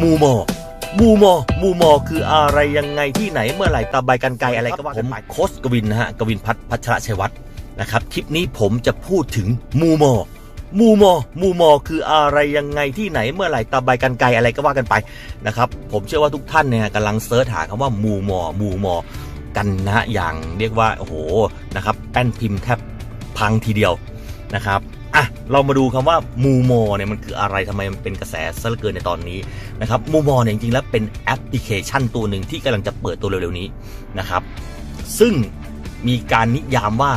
มูมอมูมอมูมอคืออะไรยังไงที่ไหนเมื่อไหร่ตาใบกันไกลอะไรก็ว่ากันไปโคชกวินนะฮะกวินพัฒน์พัชรชัยวัฒน์นะครับคลิปนี้ผมจะพูดถึงมูมอมูมอมูมอคืออะไรยังไงที่ไหนเมื่อไหร่ตาใบกันไกลอะไรก็ว่ากันไปนะครับผมเชื่อว่าทุกท่านเนี่ยกำลังเสิร์ชหาคำว่ามูมอมูมอกันนะฮะอย่างเรียกว่าโอ้โหนะครับแป้นพิมพ์แทบพังทีเดียวนะครับอะ เรามาดูคำว่ามูมอเนี่ยมันคืออะไรทำไมมันเป็นกระแสซะเหลือเกินในตอนนี้นะครับมูมอเนี่ยจริงๆแล้วเป็นแอปพลิเคชันตัวหนึ่งที่กำลังจะเปิดตัวเร็วๆนี้นะครับ ซึ่งมีการนิยามว่า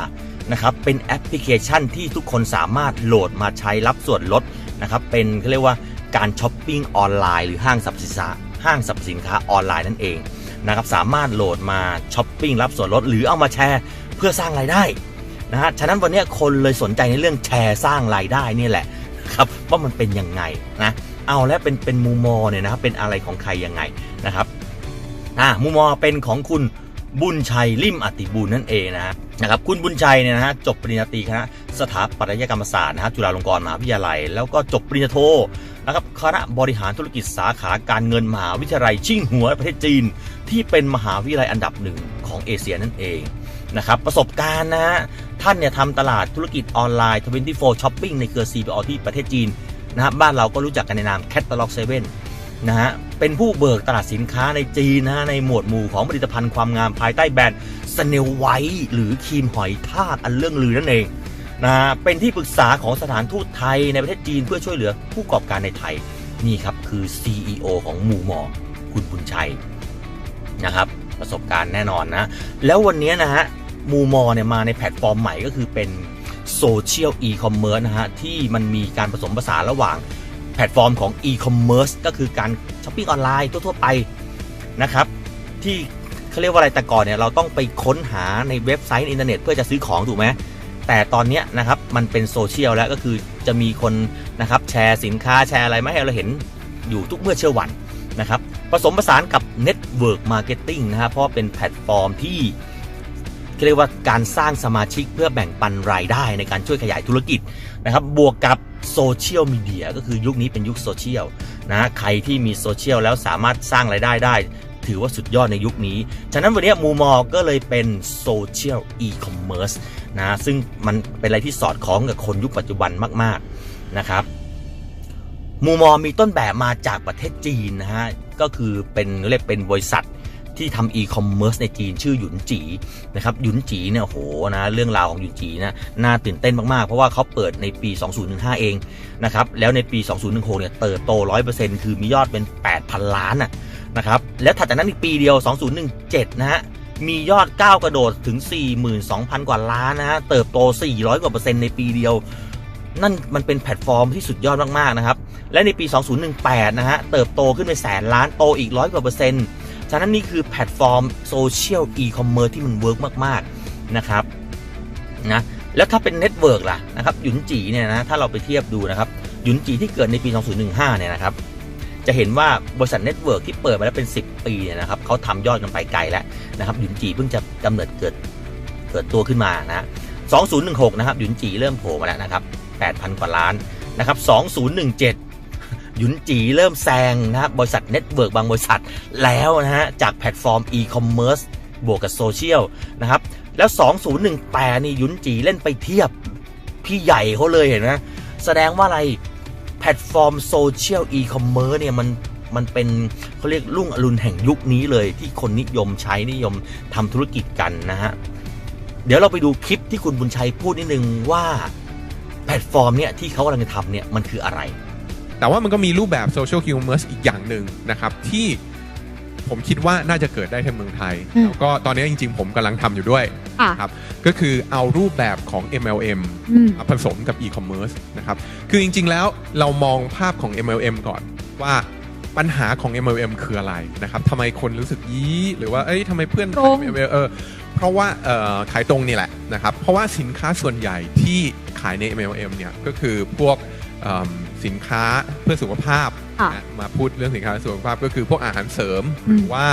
นะครับเป็นแอปพลิเคชันที่ทุกคนสามารถโหลดมาใช้รับส่วนลดนะครับเป็นเขาเรียกว่าการช้อปปิ้งออนไลน์หรือห้างสรรพสินค้าห้างสรรพสินค้าออนไลน์นั่นเองนะครับสามารถโหลดมาช้อปปิ้งรับส่วนลดหรือเอามาแชร์เพื่อสร้างรายได้ นะฮะ ฉะนั้นวันนี้คนเลยสนใจในเรื่องแชร์สร้างรายได้นี่แหละครับว่ามันเป็นยังไงนะ เอาแล้วเป็นเป็นมูมอเนี่ยนะครับเป็นอะไรของใครยังไงนะครับอ่ามูมอเป็นของคุณบุญชัยลิมอติบูลนั่นเองนะนะครับคุณบุญชัยเนี่ยนะฮะจบปริญญาตรีคณะสถาปัตยกรรมศาสตร์นะฮะจุฬาลงกรณ์มหาวิทยาลัย แล้วก็จบปริญญาโทนะครับคณะบริหารธุรกิจสาขาการเงินมหาวิทยาลัยชิ่งหัวประเทศจีน ที่เป็นมหาวิทยาลัยอันดับหนึ่งของเอเชียนั่นเองนะครับประสบการณ์นะฮะ ท่านเนี่ยทำตลาดธุรกิจออนไลน์ 24 Shopping ในเครือ CPO ที่ประเทศจีนนะฮะบ้านเราก็รู้จักกันในนาม Catalog 7นะฮะเป็นผู้เบิกตลาดสินค้าในจีนนะฮะในหมวดหมู่ของผลิตภัณฑ์ความงามภายใต้แบรนด์สเนลไวท์หรือครีมหอยทากอันเรื่องลือนั่นเองนะฮะเป็นที่ปรึกษาของสถานทูตไทยในประเทศจีนเพื่อช่วยเหลือผู้ประกอบการในไทยนี่ครับคือ CEO ของหมู่หมอคุณบุญชัยนะครับประสบการณ์แน่นอนนะ แล้ววันนี้นะฮะ มูมอเนี่ยมาในแพลตฟอร์มใหม่ก็คือเป็นโซเชียลอีคอมเมิร์ซนะฮะ ที่มันมีการผสมผสานระหว่างแพลตฟอร์มของ e-commerce ก็คือการช้อปปิ้งออนไลน์ทั่ว ๆ ไปนะครับ ที่เขาเรียกว่าอะไรแต่ก่อนเนี่ยเราต้องไปค้นหาในเว็บไซต์อินเทอร์เน็ตเพื่อจะซื้อของถูกไหมแต่ตอนนี้นะครับมันเป็นโซเชียลแล้วก็คือจะมีคนนะครับแชร์สินค้าแชร์อะไรมาให้เราเห็นอยู่ทุกเมื่อเชื่อวันนะครับผสมผสานกับ Network Marketing นะฮะเพราะเป็นแพลตฟอร์มที่ เรียกว่าการสร้างสมาชิกเพื่อแบ่งปันรายได้ในการช่วยขยายธุรกิจนะครับ บวกกับโซเชียลมีเดียก็คือยุคนี้เป็นยุคโซเชียลนะใครที่มีโซเชียลแล้วสามารถสร้างรายได้ได้ ถือว่าสุดยอดในยุคนี้ ฉะนั้นวันนี้มูมอก็เลยเป็นโซเชียลอีคอมเมิร์ซนะซึ่งมันเป็นอะไรที่สอดคล้องกับคนยุคปัจจุบันมาก ๆนะครับมูมอมีต้นแบบมาจากประเทศจีนนะฮะก็คือเป็นเรียกเป็นบริษัท ที่ทำอีคอมเมิร์ซในจีนชื่อหยุนจีนะครับหยุนจีเนี่ยโหนะเรื่องราวของหยุนจีนะน่าตื่นเต้นมาก ๆ เพราะว่าเขาเปิดในปี 2015 เองนะครับแล้วในปี 2016 เนี่ยเติบโต 100%คือมียอดเป็น 8,000 ล้านนะครับแล้วถัดจากนั้นอีกปีเดียว 2017 นะฮะมียอดก้าวกระโดดถึง 42,000 กว่าล้านนะฮะเติบโต 400 กว่าเปอร์เซ็นต์ในปีเดียว นั่นมันเป็นแพลตฟอร์มที่สุดยอดมาก ๆ นะครับ และในปี 2018 นะฮะเติบโตขึ้นไปแสนล้านโตอีกร้อยกว่าเปอร์เซ็นต์ ฉะนั้นนี่คือแพลตฟอร์มโซเชียลอีคอมเมิร์ซที่มันเวิร์กมากๆนะครับนะแล้วถ้าเป็นเน็ตเวิร์กล่ะนะครับหยุนจีเนี่ยนะถ้าเราไปเทียบดูนะครับหยุนจีที่เกิดในปี 2015 เนี่ยนะครับจะเห็นว่าบริษัทเน็ตเวิร์กที่เปิดมาแล้วเป็น 10 ปีเนี่ยนะครับเขาทำยอดกันไปไกลแล้วนะครับหยุนจีเพิ่งจะกำเนิดเกิดเกิดตัวขึ้นมานะ2016 นะครับหยุนจีเริ่มโผล่มาแล้วนะครับ 8,000 กว่าล้านนะครับ 2017 หยุนจีเริ่มแซงนะครับบริษัทเน็ตเวิร์กบางบริษัทแล้วนะฮะจากแพลตฟอร์มอีคอมเมิร์ซบวกกับโซเชียลนะครับแล้ว 2018 นี่หยุนจีเล่นไปเทียบพี่ใหญ่เขาเลยเห็นไหมแสดงว่าอะไรแพลตฟอร์มโซเชียลอีคอมเมิร์ซเนี่ยมันมันเป็นเขาเรียกรุ่งอรุณแห่งยุคนี้เลยที่คนนิยมใช้นิยมทำธุรกิจกันนะฮะ เดี๋ยวเราไปดูคลิปที่คุณบุญชัยพูดนิดนึงว่าแพลตฟอร์มเนี่ยที่เขากำลังจะทำเนี่ยมันคืออะไร แต่ว่ามันก็มีรูปแบบโซเชียลคิวเมอร์สอีกอย่างหนึ่งนะครับ ที่ผมคิดว่าน่าจะเกิดได้ที่เมืองไทยอืมแล้วก็ตอนนี้จริงๆ ผมกำลังทำอยู่ด้วยค่ะครับก็คือเอารูปแบบของ MLM อืมมาผสมกับ e-commerce นะครับคือจริงๆแล้วเรามองภาพของ MLM ก่อนว่าปัญหาของ MLM คืออะไรนะครับทำไมคนรู้สึกยี้ หรือว่า เอ้ยทำไมเพื่อนตรงขาย MLM เออเพราะว่าเอ่อขายตรงนี่แหละนะครับ เพราะว่าสินค้าส่วนใหญ่ที่ขายใน MLM เนี่ยก็คือพวกเอิ่ม สินค้าเพื่อสุขภาพค่ะนะมาพูดเรื่องสินค้าเพื่อสุขภาพก็คือพวกอาหารเสริมอืมหรือว่า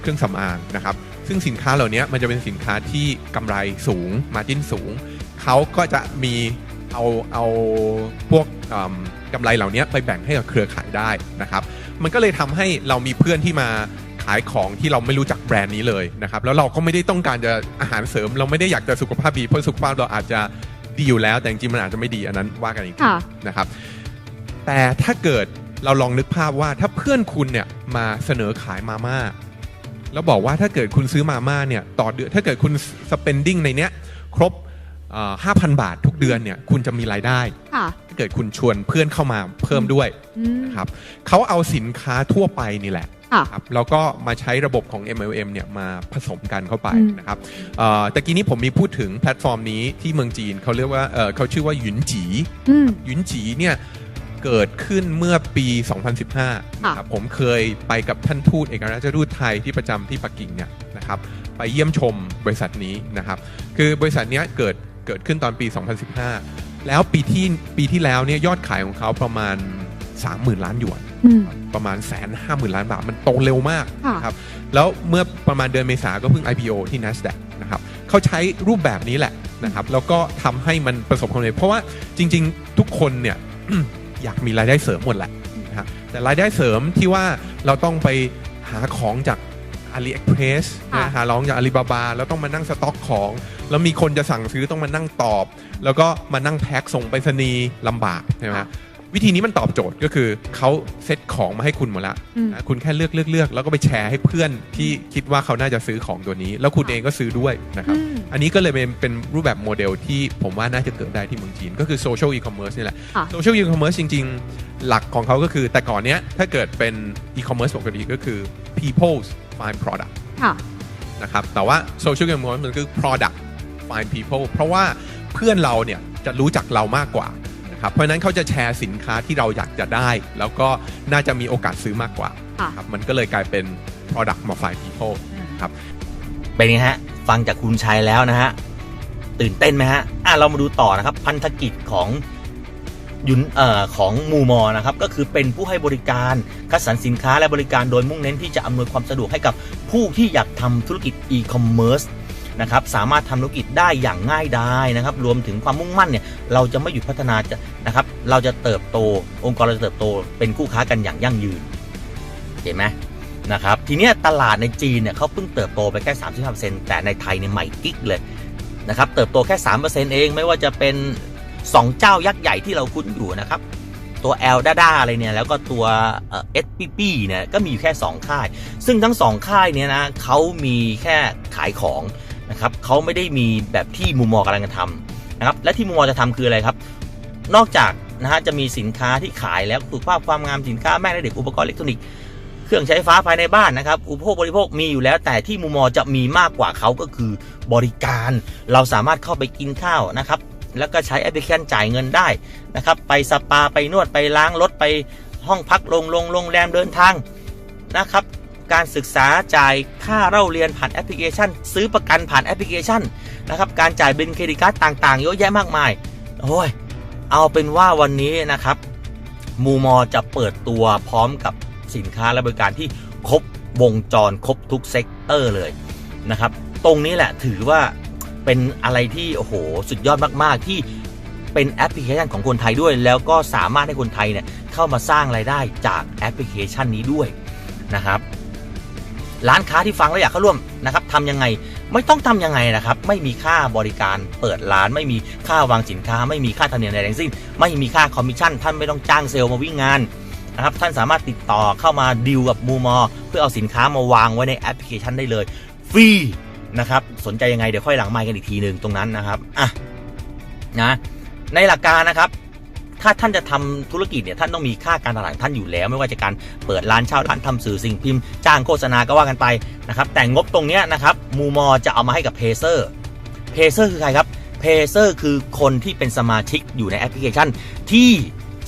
เครื่องสำอางนะครับ ซึ่งสินค้าเหล่านี้มันจะเป็นสินค้าที่กำไรสูงมาจิ้นสูง เขาก็จะมีเอาเอาพวกเอิ่มกำไรเหล่านี้ไปแบ่งให้กับเครือข่ายได้นะครับ มันก็เลยทำให้เรามีเพื่อนที่มาขายของที่เราไม่รู้จักแบรนด์นี้เลยนะครับ แล้วเราก็ไม่ได้ต้องการจะอาหารเสริม เราไม่ได้อยากจะสุขภาพดีเพราะสุขภาพเราอาจจะดีอยู่แล้ว แต่จริงๆมันอาจจะไม่ดีอันนั้นว่ากันอีกทีค่ะนะครับ แต่ถ้าเกิดเราลองนึกภาพว่าถ้าเพื่อนคุณเนี่ยมาเสนอขายมาม่าแล้วบอกว่าถ้าเกิดคุณซื้อมาม่าเนี่ยต่อเดือนถ้าเกิดคุณ spending ในเนี้ยครบห้าพันบาททุกเดือนเนี่ยคุณจะมีรายได้ค่ะถ้าเกิดคุณชวนเพื่อนเข้ามาเพิ่มด้วยอืมนะครับเขาเอาสินค้าทั่วไปนี่แหละค่ะครับแล้วก็มาใช้ระบบของ MLM เนี่ยมาผสมกันเข้าไปอืมนะครับเอ่อตะกี้นี้ผมมีพูดถึงแพลตฟอร์มนี้ที่เมืองจีนเขาเรียกว่าเอ่อเขาชื่อว่าหยุนจีอืมหยุนจีเนี่ย เกิดขึ้นเมื่อปี 2015นะครับผมเคยไปกับท่านทูตเอกอัครราชทูตไทยที่ประจำที่ปักกิ่งเนี่ยนะครับไปเยี่ยมชมบริษัทนี้นะครับคือบริษัทเนี้ยเกิดเกิดขึ้นตอนปี 2015 แล้วปีที่ปีที่แล้วเนี่ยยอดขายของเขาประมาณ 30,000 ล้านหยวนอืมประมาณแสนห้าหมื่นล้านบาท มันโตเร็วมากค่ะนะครับแล้วเมื่อประมาณเดือนเมษาก็เพิ่ง IPO ที่ NASDAQ นะครับเขาใช้รูปแบบนี้แหละนะครับแล้วก็ทำให้มันประสบความสำเร็จเพราะว่าจริง ๆ ทุกคนเนี่ย อยากมีรายได้เสริมหมดแหละนะครับแต่รายได้เสริมที่ว่าเราต้องไปหาของจาก AliExpress ค่ะนะหาของจาก Alibaba แล้วต้องมานั่งสต็อกของ แล้วมีคนจะสั่งซื้อต้องมานั่งตอบ แล้วก็มานั่งแพ็คส่งไปรษณีย์ลำบากใช่ไหมค่ะ วิธีนี้มันตอบโจทย์ก็คือเขาเซ็ตของมาให้คุณหมดละอืมนะคุณแค่เลือกเลือกเลือกแล้วก็ไปแชร์ให้เพื่อนที่คิดว่าเขาน่าจะซื้อของตัวนี้ แล้วคุณเองก็ซื้อด้วยนะครับอืมอันนี้ก็เลยเป็นเป็นรูปแบบโมเดลที่ผมว่าน่าจะเกิดได้ที่เมืองจีน ก็คือโซเชียลอีคอมเมิร์ซนี่แหละค่ะโซเชียลอีคอมเมิร์ซจริง ๆ หลักของเขาก็คือแต่ก่อนเนี้ยถ้าเกิดเป็นอีคอมเมิร์ซปกติก็คือ people's find product ค่ะนะครับแต่ว่าโซเชียลอีคอมเมิร์ซมันคือ product find people เพราะว่าเพื่อนเราเนี่ยจะรู้จักเรามากกว่า นะครับเพราะฉะนั้นเขาจะแชร์สินค้าที่เราอยากจะได้ แล้วก็น่าจะมีโอกาสซื้อมากกว่าค่ะครับมันก็เลยกลายเป็น product มา find people ครับเป็นไงฮะ ฟังจากคุณชัยแล้วนะฮะ ตื่นเต้นไหมฮะ อะ เรามาดูต่อนะครับ พันธกิจของยุนเอ่อของมูมอนะครับ ก็คือเป็นผู้ให้บริการคัดสรรสินค้าและบริการโดยมุ่งเน้นที่จะอำนวยความสะดวกให้กับผู้ที่อยากทำธุรกิจอีคอมเมิร์ซ นะครับสามารถทำธุรกิจได้อย่างง่ายดายนะครับรวมถึงความมุ่งมั่นเนี่ยเราจะไม่หยุดพัฒนาจะนะครับเราจะเติบโต องค์กรเราจะเติบโตเป็นคู่ค้ากันอย่างยั่งยืนเห็นไหมนะครับทีนี้ตลาดในจีนเนี่ยเขาเพิ่งเติบโตไปแค่ 35%แต่ในไทยเนี่ยใหม่กิ๊กเลยนะครับเติบโตแค่ 3%เองไม่ว่าจะเป็น 2 เจ้ายักษ์ใหญ่ที่เราคุ้นอยู่นะครับตัว L ด้าด้าอะไรเนี่ยแล้วก็ตัวเอ่อ SPP เนี่ยก็มีอยู่แค่ 2 ค่าย ซึ่งทั้ง 2 ค่ายเนี่ยนะเขามีแค่ขายของ นะครับเขาไม่ได้มีแบบที่มูมอกำลังจะทำนะครับและที่มูมอจะทำคืออะไรครับ นอกจากนะฮะจะมีสินค้าที่ขายแล้วสุขภาพความงามสินค้าแม่และเด็กอุปกรณ์อิเล็กทรอนิกส์เครื่องใช้ไฟฟ้าภายในบ้านนะครับอุปโภคบริโภคมีอยู่แล้ว แต่ที่มูมอจะมีมากกว่าเขาก็คือบริการ เราสามารถเข้าไปกินข้าวนะครับแล้วก็ใช้แอปพลิเคชันจ่ายเงินได้นะครับไปสปาไปนวดไปล้างรถไปห้องพักโรงโรงโรงแรมเดินทางนะครับ การศึกษาจ่ายค่าเล่าเรียนผ่านแอปพลิเคชัน ซื้อประกันผ่านแอปพลิเคชันนะครับการจ่ายบิลเครดิตการ์ดต่างๆ เยอะแยะมากมายโอ้ยเอาเป็นว่าวันนี้นะครับมูมอจะเปิดตัวพร้อมกับสินค้าและบริการที่ครบวงจรครบทุกเซกเตอร์เลยนะครับ ตรงนี้แหละถือว่าเป็นอะไรที่โอ้โหสุดยอดมากๆ ที่เป็นแอปพลิเคชันของคนไทยด้วย แล้วก็สามารถให้คนไทยเนี่ยเข้ามาสร้างรายได้จากแอปพลิเคชันนี้ด้วยนะครับ ร้านค้าที่ฟังแล้วอยากเข้าร่วมนะครับทำยังไงไม่ต้องทำยังไงนะครับ ไม่มีค่าบริการเปิดร้าน ไม่มีค่าวางสินค้า ไม่มีค่าธรรมเนียมใดทั้งสิ้น ไม่มีค่าคอมมิชชั่น ท่านไม่ต้องจ้างเซลล์มาวิ่งงานนะครับท่านสามารถติดต่อเข้ามาดีลกับมูมอ เพื่อเอาสินค้ามาวางไว้ในแอปพลิเคชันได้เลยฟรีนะครับสนใจยังไงเดี๋ยวค่อยหลังไมค์กันอีกทีหนึ่งตรงนั้นนะครับอะนะในหลักการนะครับ ถ้าท่านจะทำธุรกิจเนี่ยท่านต้องมีค่าการตลาดท่านอยู่แล้ว ไม่ว่าจะการเปิดร้านเช่าร้านทำสื่อสิ่งพิมพ์จ้างโฆษณาก็ว่ากันไปนะครับแต่งบตรงเนี้ยนะครับมูมอจะเอามาให้กับเพเซอร์เพเซอร์คือใครครับเพเซอร์คือคนที่เป็นสมาชิกอยู่ในแอปพลิเคชันที่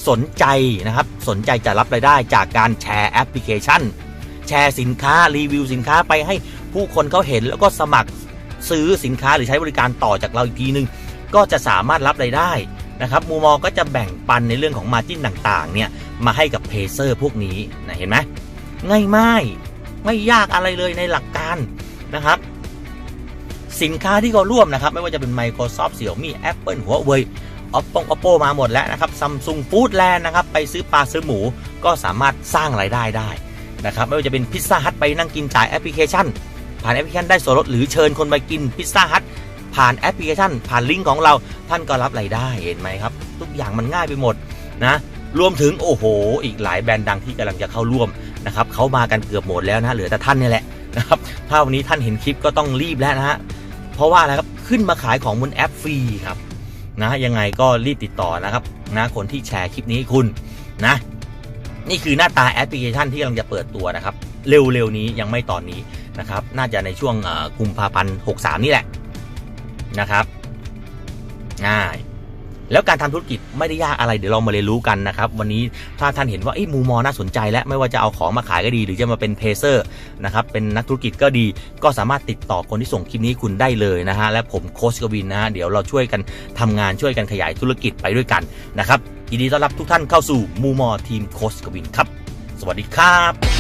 สนใจนะครับสนใจจะรับรายได้จากการแชร์แอปพลิเคชัน แชร์สินค้ารีวิวสินค้าไปให้ผู้คนเขาเห็นแล้วก็สมัครซื้อสินค้าหรือใช้บริการต่อจากเราอีกทีนึง ก็จะสามารถรับรายได้ นะครับมูมอก็จะแบ่งปันในเรื่องของมาจิ้นต่างๆเนี่ยมาให้กับเพเซอร์พวกนี้นะเห็นไหมง่ายไม่ไม่ยากอะไรเลยในหลักการนะครับ สินค้าที่เขาร่วมนะครับ ไม่ว่าจะเป็น Microsoft Xiaomi Apple หัวเว่ย Oppo Oppo มาหมดแล้วนะครับ Samsung Foodland นะครับ ไปซื้อปลาซื้อหมูก็สามารถสร้างรายได้ได้นะครับ ไม่ว่าจะเป็นพิซซ่าฮัทไปนั่งกินจ่ายแอปพลิเคชัน ผ่านแอปพลิเคชันได้ส่วนลดหรือเชิญคนไปกินพิซซ่าฮัท ผ่านแอปพลิเคชัน ผ่านลิงก์ของเราท่านก็รับรายได้เห็นไหมครับ ทุกอย่างมันง่ายไปหมดนะรวมถึงโอ้โห อีกหลายแบรนด์ดังที่กำลังจะเข้าร่วมนะครับเขามากันเกือบหมดแล้วนะเหลือแต่ท่านนี่แหละนะครับถ้าวันนี้ท่านเห็นคลิปก็ต้องรีบแล้วนะฮะเพราะว่าอะไรครับขึ้นมาขายของบนแอปฟรีครับนะยังไงก็รีบติดต่อนะครับนะคนที่แชร์คลิปนี้คุณนะนี่คือหน้าตาแอปพลิเคชันที่กำลังจะเปิดตัวนะครับ เร็วๆนี้ยังไม่ตอนนี้นะครับ น่าจะในช่วงกุมภาพันธ์63 นี่แหละ นะครับ ง่าย แล้วการทำธุรกิจไม่ได้ยากอะไรเดี๋ยวเรามาเรียนรู้กันนะครับ วันนี้ถ้าท่านเห็นว่าไอ้มูมอน่าสนใจ และไม่ว่าจะเอาของมาขายก็ดี หรือจะมาเป็นเพเซอร์นะครับเป็นนักธุรกิจก็ดี ก็สามารถติดต่อคนที่ส่งคลิปนี้คุณได้เลยนะฮะและผมโค้ชกวินนะฮะเดี๋ยวเราช่วยกันทำงานช่วยกันขยายธุรกิจไปด้วยกันนะครับยินดีต้อนรับทุกท่านเข้าสู่มูมอทีมโค้ชกวินครับ สวัสดีครับ